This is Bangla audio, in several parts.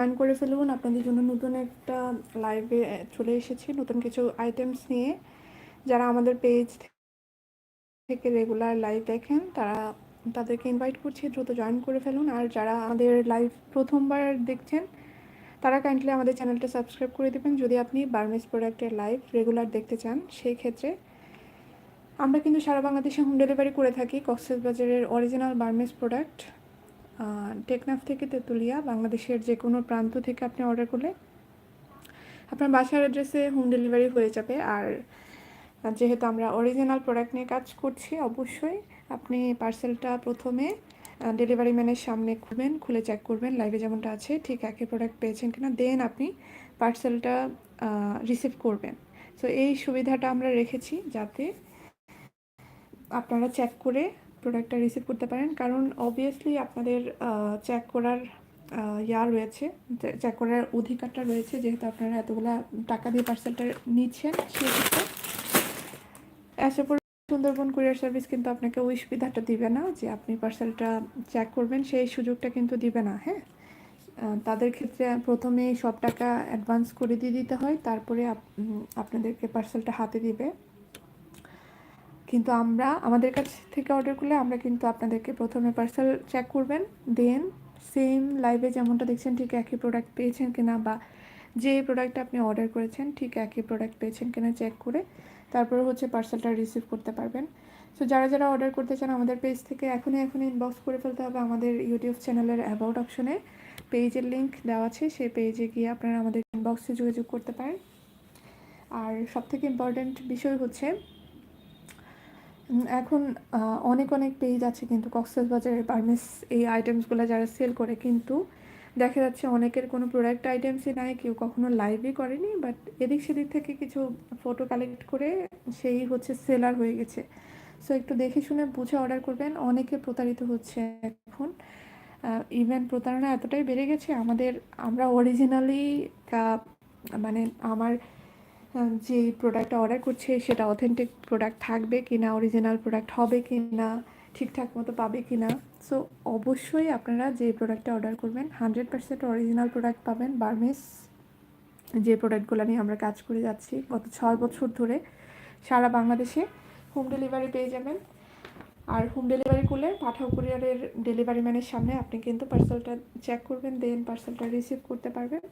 জয়েন করে ফেলুন। আপনাদের জন্য নতুন একটা লাইভে চলে এসেছি নতুন কিছু আইটেমস নিয়ে। যারা আমাদের পেজ থেকে রেগুলার লাইভ দেখেন, তারা তাদেরকে ইনভাইট করছি, দ্রুত জয়েন করে ফেলুন। আর যারা আমাদের লাইভ প্রথমবার দেখছেন, তারা কাইন্ডলি আমাদের চ্যানেলটা সাবস্ক্রাইব করে দেবেন। যদি আপনি বার্মেস প্রোডাক্টের লাইভ রেগুলার দেখতে চান, সেই ক্ষেত্রে আমরা কিন্তু সারা বাংলাদেশে হোম ডেলিভারি করে থাকি। কক্সেস বাজারের অরিজিনাল বার্মেস প্রোডাক্ট টেকনাফ থেকে তেঁতুলিয়া, বাংলাদেশের যে কোনো প্রান্ত থেকে আপনি অর্ডার করলে আপনার বাসার অ্যাড্রেসে হোম ডেলিভারি হয়ে যাবে। আর যেহেতু আমরা অরিজিনাল প্রোডাক্ট নিয়ে কাজ করছি, অবশ্যই আপনি পার্সেলটা প্রথমে ডেলিভারি ম্যানের সামনে খুলবেন, খুলে চেক করবেন লাইভে যেমনটা আছে, ঠিক একই প্রোডাক্ট পেয়েছেন কিনা দেন আপনি পার্সেলটা রিসিভ করবেন। সো এই সুবিধাটা আমরা রেখেছি যাতে আপনারা চেক করে প্রোডাক্টটা রিসিভ করতে পারেন। কারণ অবভিয়াসলি আপনাদের চেক করার ইয়া রয়েছে চেক করার অধিকারটা রয়েছে যেহেতু আপনারা এতগুলা টাকা দিয়ে পার্সেলটা নিচ্ছেন সেক্ষেত্রে। আশা করি সুন্দরবন কুরিয়ার সার্ভিস কিন্তু আপনাকে ওই সুবিধাটা দিবে না যে আপনি পার্সেলটা চেক করবেন, সেই সুযোগটা কিন্তু দিবে না হ্যাঁ? তাদের ক্ষেত্রে প্রথমে সব টাকা অ্যাডভান্স করে দিয়ে দিতে হয়, তারপরে আপনাদেরকে পার্সেলটা হাতে দিবে। কিন্তু আমরা, আমাদের কাছ থেকে অর্ডার করলে আমরা কিন্তু আপনাদেরকে প্রথমে পার্সেল চেক করবেন দেন সেম লাইভে যেমনটা দেখছেন ঠিক একই প্রোডাক্ট পেয়েছেন কিনা বা যে প্রোডাক্টটা আপনি অর্ডার করেছেন ঠিক একই প্রোডাক্ট পেয়েছেন কিনা চেক করে তারপরে হচ্ছে পার্সেলটা রিসিভ করতে পারবেন। সো যারা যারা অর্ডার করতে চান আমাদের পেজ থেকে এখনই এখনই ইনবক্স করে ফেলতে হবে আমাদের ইউটিউব চ্যানেলের অ্যাবাউট অপশনে পেজের লিঙ্ক দেওয়া আছে, সেই পেজে গিয়ে আপনারা আমাদের ইনবক্সে যোগাযোগ করতে পারেন। আর সবথেকে ইম্পর্ট্যান্ট বিষয় হচ্ছে এখন অনেক অনেক পেজ আছে কিন্তু কক্সেস বাজারের বার্মিস এই আইটেমসগুলো যারা সেল করে কিন্তু দেখা যাচ্ছে অনেকের কোনো প্রোডাক্ট আইটেমসই নাই, কেউ কখনো লাইভই করেনি বাট এদিক সেদিক থেকে কিছু ফটো কালেক্ট করে সেই হচ্ছে সেলার হয়ে গেছে। সো একটু দেখে শুনে বুঝে অর্ডার করবেন, অনেকে প্রতারিত হচ্ছে এখন। ইভেন প্রতারণা এতটাই বেড়ে গেছে, আমাদের, আমরা অরিজিনালি মানে আমার যে প্রোডাক্টটা অর্ডার করছে সেটা অথেন্টিক প্রোডাক্ট থাকবে কি না অরিজিনাল প্রোডাক্ট হবে কি না ঠিকঠাক মতো পাবে কি না সো অবশ্যই আপনারা যে প্রোডাক্টটা অর্ডার করবেন হান্ড্রেড পার্সেন্ট অরিজিনাল প্রোডাক্ট পাবেন বার্মেস যে প্রোডাক্টগুলো নিয়ে আমরা কাজ করে যাচ্ছি গত ছয় বছর ধরে সারা বাংলাদেশে হোম ডেলিভারি পেয়ে যাবেন। আর হোম ডেলিভারি করলে পাঠাও কুরিয়ারের ডেলিভারি ম্যানের সামনে আপনি কিন্তু পার্সেলটা চেক করবেন দেন পার্সেলটা রিসিভ করতে পারবেন।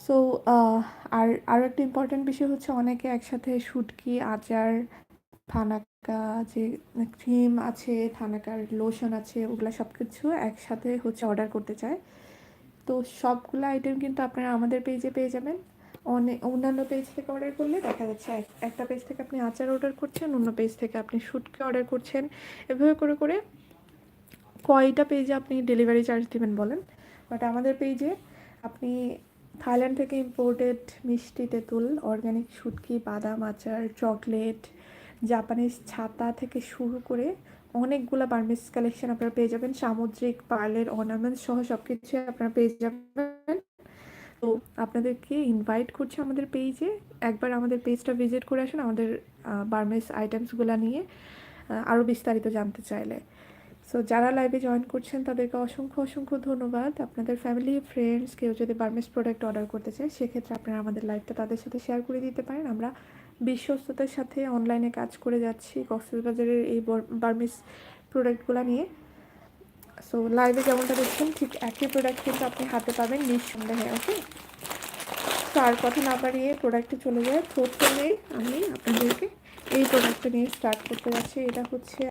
সো আর আরও একটা ইম্পর্টেন্ট বিষয় হচ্ছে অনেকে একসাথে শুটকি, আচার, থানাকা যে ক্রিম আছে, থানাকার লোশন আছে, ওগুলো সব কিছু একসাথে হচ্ছে অর্ডার করতে চায়। তো সবগুলো আইটেম কিন্তু আপনারা আমাদের পেজে পেয়ে যাবেন। অনেক অন্যান্য পেজ থেকে অর্ডার করলে দেখা যাচ্ছে একটা পেজ থেকে আপনি আচার অর্ডার করছেন, অন্য পেজ থেকে আপনি শুটকি অর্ডার করছেন। এভাবে করে করে কয়টা পেজে আপনি ডেলিভারি চার্জ দেবেন বলেন? বাট আমাদের পেজে আপনি থাইল্যান্ড থেকে ইম্পোর্টেড মিষ্টি তেঁতুল অর্গ্যানিক শুটকি, বাদাম, আচার চকলেট জাপানিজ ছাতা থেকে শুরু করে অনেকগুলো বার্মিস কালেকশন আপনারা পেয়ে যাবেন। সামুদ্রিক, পার্লের অর্নামেন্টস সহ সব কিছু আপনারা পেয়ে যাবেন। তো আপনাদেরকে ইনভাইট করছি আমাদের পেজে একবার আমাদের পেজটা ভিজিট করে আসুন আমাদের বার্মিস আইটেমসগুলো নিয়ে আরও বিস্তারিত জানতে চাইলে। সো যারা লাইভে জয়েন করছেন, তাদেরকে অসংখ্য অসংখ্য ধন্যবাদ। আপনাদের ফ্যামিলি ফ্রেন্ডস কেউ যদি বার্মিস প্রোডাক্ট অর্ডার করতে চায়, সেক্ষেত্রে আপনারা আমাদের লাইভটা তাদের সাথে শেয়ার করে দিতে পারেন। আমরা বিশ্বস্ততার সাথে অনলাইনে কাজ করে যাচ্ছি কক্সবাজারের এই বার্মিস প্রোডাক্টগুলো নিয়ে। সো লাইভে যেমনটা দেখছেন, ঠিক একই প্রোডাক্ট কিন্তু আপনি হাতে পাবেন নিঃসন্দেহে ওকে তো আর কথা না বাড়িয়ে প্রোডাক্টে চলে যায় প্রথমেই আমি আপনাদেরকে এই প্রোডাক্টটা নিয়ে স্টার্ট করতে যাচ্ছি। এটা হচ্ছে